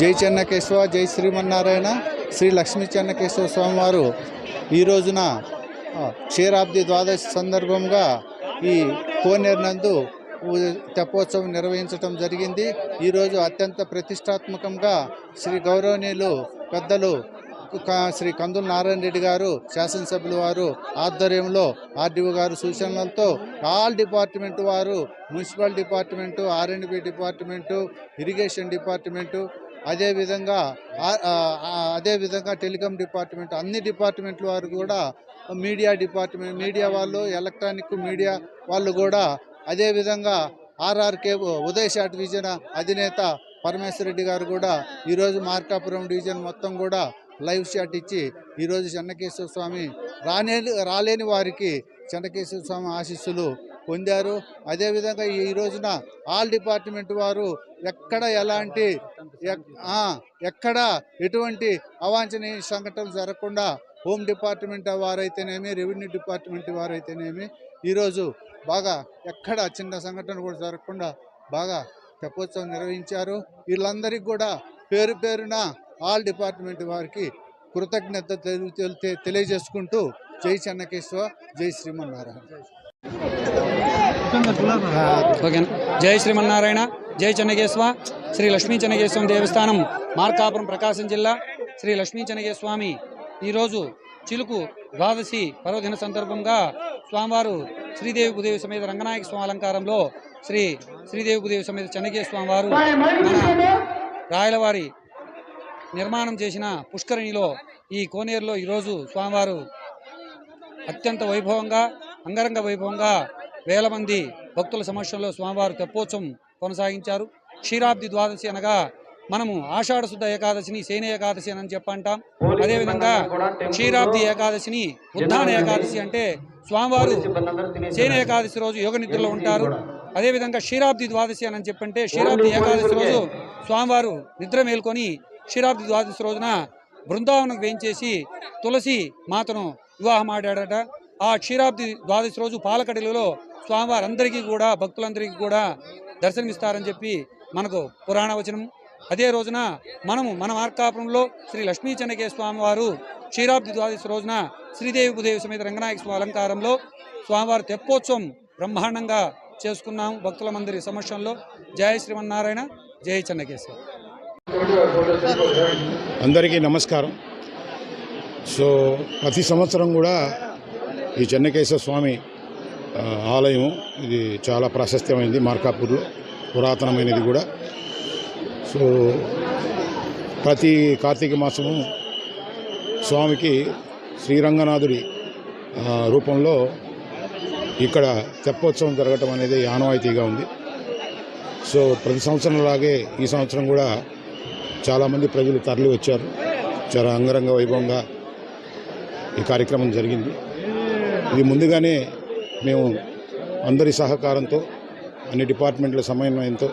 జై చెన్నకేశవ జై శ్రీమన్నారాయణ శ్రీ లక్ష్మీ చెన్నకేశవ స్వామివారు ఈ రోజున క్షీరాబ్ది ద్వాదశి సందర్భంగా ఈ కోనేరు నందు తెప్పోత్సవం నిర్వహించడం జరిగింది. ఈరోజు అత్యంత ప్రతిష్టాత్మకంగా శ్రీ గౌరవనీయులు పెద్దలు శ్రీ కందుల నారాయణ రెడ్డి గారు శాసనసభ్యుల వారు ఆధ్వర్యంలో ఆర్డీఓ గారు సూచనలతో ఆల్ డిపార్ట్మెంట్ వారు municipal department R and B department irrigation department అదేవిధంగా అదేవిధంగా టెలికాం డిపార్ట్మెంట్ అన్ని డిపార్ట్మెంట్ల వారు కూడా మీడియా డిపార్ట్మెంట్ మీడియా వాళ్ళు ఎలక్ట్రానిక్ మీడియా వాళ్ళు కూడా అదేవిధంగా ఆర్ఆర్కే ఉదయ్ డివిజన్ అధినేత పరమేశ్వర రెడ్డి గారు కూడా ఈరోజు మార్కాపురం డివిజన్ మొత్తం కూడా లైవ్ షాట్ ఇచ్చి ఈరోజు చెన్నకేశ్వర స్వామి రానే రాలేని వారికి చెన్నకేశ్వర స్వామి ఆశీస్సులు పొందారు. అదేవిధంగా ఈ రోజున ఆల్ డిపార్ట్మెంట్ వారు ఎక్కడ ఎలాంటి ఎక్కడ ఎటువంటి అవాంఛనీయ సంఘటనలు జరగకుండా హోమ్ డిపార్ట్మెంట్ వారైతేనేమి రెవెన్యూ డిపార్ట్మెంట్ వారైతేనేమి ఈరోజు బాగా ఎక్కడ చిన్న సంఘటన కూడా జరగకుండా బాగా తెప్పోత్సవం నిర్వహించారు. వీళ్ళందరికీ కూడా పేరు పేరున ఆల్ డిపార్ట్మెంట్ వారికి కృతజ్ఞత తెలి- తెలియజేసుకుంటూ జై చెన్నకేశ్వ జై శ్రీమన్నారాయణ. ఓకే జై శ్రీమన్నారాయణ జై చెన్నకేశ్వ శ్రీ లక్ష్మీ చెన్నకేశ్వరం దేవస్థానం మార్కాపురం ప్రకాశం జిల్లా శ్రీ లక్ష్మీ చెన్నకేశ్వామి స్వామి ఈరోజు చిలుకు ద్వాదశి పర్వదిన సందర్భంగా స్వామివారు శ్రీదేవి భూదేవి సమేత రంగనాయక స్వామి అలంకారంలో శ్రీ శ్రీదేవి భూదేవి సమేత చెన్నకేశ్వ స్వామివారు మన రాయలవారి నిర్మాణం చేసిన పుష్కరిణిలో ఈ కోనేరులో ఈరోజు స్వామివారు అత్యంత వైభవంగా అంగరంగ వైభవంగా వేల మంది భక్తుల సమక్షంలో స్వామివారు తెప్పోత్సవం కొనసాగించారు. క్షీరాబ్ది ద్వాదశి అనగా మనము ఆషాఢ శుద్ధ ఏకాదశిని శయన ఏకాదశి అని చెప్పంటాం. అదేవిధంగా క్షీరాబ్ది ఏకాదశిని ఉద్దాన ఏకాదశి అంటే స్వామివారు శయన ఏకాదశి రోజు యోగ నిద్రలో ఉంటారు. అదేవిధంగా క్షీరాబ్ది ద్వాదశి అని చెప్పంటే క్షీరాబ్ది ఏకాదశి రోజు స్వామివారు నిద్ర మేల్కొని క్షీరాబ్ది ద్వాదశి రోజున బృందావనం వేయించేసి తులసి మాతను వివాహం ఆడాడట ఆ క్షీరాబ్ది ద్వాదశి రోజు పాలకడలిలో స్వామివారు అందరికీ కూడా భక్తులందరికీ కూడా దర్శనమిస్తారని చెప్పి మనకు పురాణ వచనం అదే రోజున మనము మన మార్కాపురంలో శ్రీ లక్ష్మీ చెన్నకే స్వామివారు క్షీరాబ్ది ద్వాదశి రోజున శ్రీదేవి భూదేవి సమేత రంగనాయక స్వామి అలంకారంలో స్వామివారి తెప్పోత్సవం బ్రహ్మాండంగా చేసుకున్నాము భక్తుల మందిరి సమక్షంలో. జయ శ్రీమన్నారాయణ జయ చెన్నకేశ్వర అందరికీ నమస్కారం. సో ప్రతి సంవత్సరం కూడా ఈ చెన్నకేశ్వర స్వామి ఆలయం ఇది చాలా ప్రాశస్త్యమైనది మార్కాపూర్లో పురాతనమైనది కూడా. సో ప్రతి కార్తీక మాసము స్వామికి శ్రీరంగనాథుడి రూపంలో ఇక్కడ తెప్పోత్సవం జరగటం అనేది ఆనవాయితీగా ఉంది. సో ప్రతి సంవత్సరం లాగే ఈ సంవత్సరం కూడా చాలామంది ప్రజలు తరలి వచ్చారు. చాలా అంగరంగ వైభవంగా ఈ కార్యక్రమం జరిగింది. ఇది ముందుగానే మేము అందరి సహకారంతో అన్ని డిపార్ట్మెంట్ల సమన్వయంతో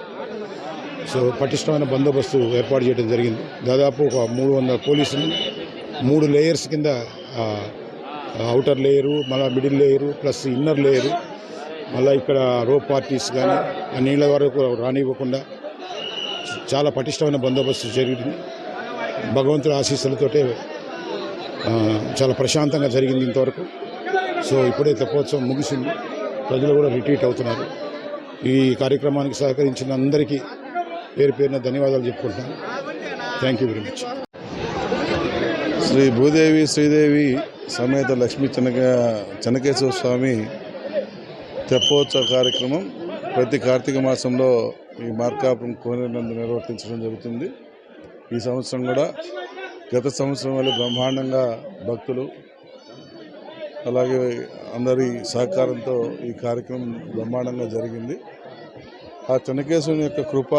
సో పటిష్టమైన బందోబస్తు ఏర్పాటు చేయడం జరిగింది. దాదాపు ఒక మూడు వందల పోలీసులు మూడు లేయర్స్ కింద అవుటర్ లేయరు మళ్ళీ middle layer plus inner layer మళ్ళీ ఇక్కడ రో పార్టీస్ కానీ ఆ నీళ్ళ వరకు రానివ్వకుండా చాలా పటిష్టమైన బందోబస్తు జరిగింది. భగవంతుడి ఆశీస్సులతోటే చాలా ప్రశాంతంగా జరిగింది ఇంతవరకు. సో ఇప్పుడే తెప్పోత్సవం ముగిసింది. ప్రజలు కూడా రిట్రీట్ అవుతున్నారు. ఈ కార్యక్రమానికి సహకరించిన అందరికీ పేరు పేరున ధన్యవాదాలు చెప్పుకుంటున్నాను. Thank you very much Shri Bhudevi Sridevi సమేత లక్ష్మీ చెనక చెనకేశ్వర స్వామి తెప్పోత్సవ కార్యక్రమం ప్రతి కార్తీక మాసంలో ఈ మార్కాపురం కోనేరునందు నిర్వర్తించడం జరుగుతుంది. ఈ సంవత్సరం కూడా గత సంవత్సరం వల్ల బ్రహ్మాండంగా భక్తులు అలాగే అందరి సహకారంతో ఈ కార్యక్రమం బ్రహ్మాండంగా జరిగింది. ఆ చెన్నకేశ్వరుని యొక్క కృప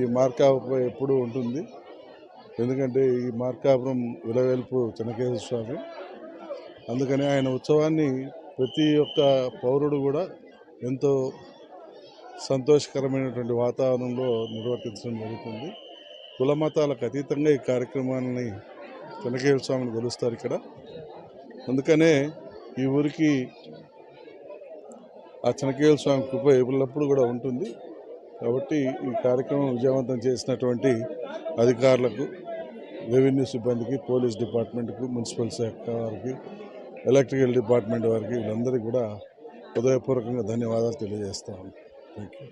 ఈ మార్కాపురం ఎప్పుడూ ఉంటుంది. ఎందుకంటే ఈ మార్కాపురం విలవేల్పు చెన్నకేశ్వర స్వామి. అందుకని ఆయన ఉత్సవాన్ని ప్రతి ఒక్క పౌరుడు కూడా ఎంతో సంతోషకరమైనటువంటి వాతావరణంలో నిర్వర్తించడం జరుగుతుంది. కుల మతాలకు అతీతంగా ఈ కార్యక్రమాన్ని చెనకేశ్వర స్వామిని కొలుస్తారు ఇక్కడ. అందుకనే ఈ ఊరికి ఆ చెనకేశ్వర స్వామి కృప ఎప్పుడప్పుడు కూడా ఉంటుంది. కాబట్టి ఈ కార్యక్రమం విజయవంతం చేసినటువంటి అధికారులకు రెవెన్యూ సిబ్బందికి పోలీస్ డిపార్ట్మెంట్కు మున్సిపల్ శాఖ వారికి ఎలక్ట్రికల్ డిపార్ట్మెంట్ వారికి వీళ్ళందరికీ కూడా హృదయపూర్వకంగా ధన్యవాదాలు తెలియజేస్తాను థ్యాంక్ యూ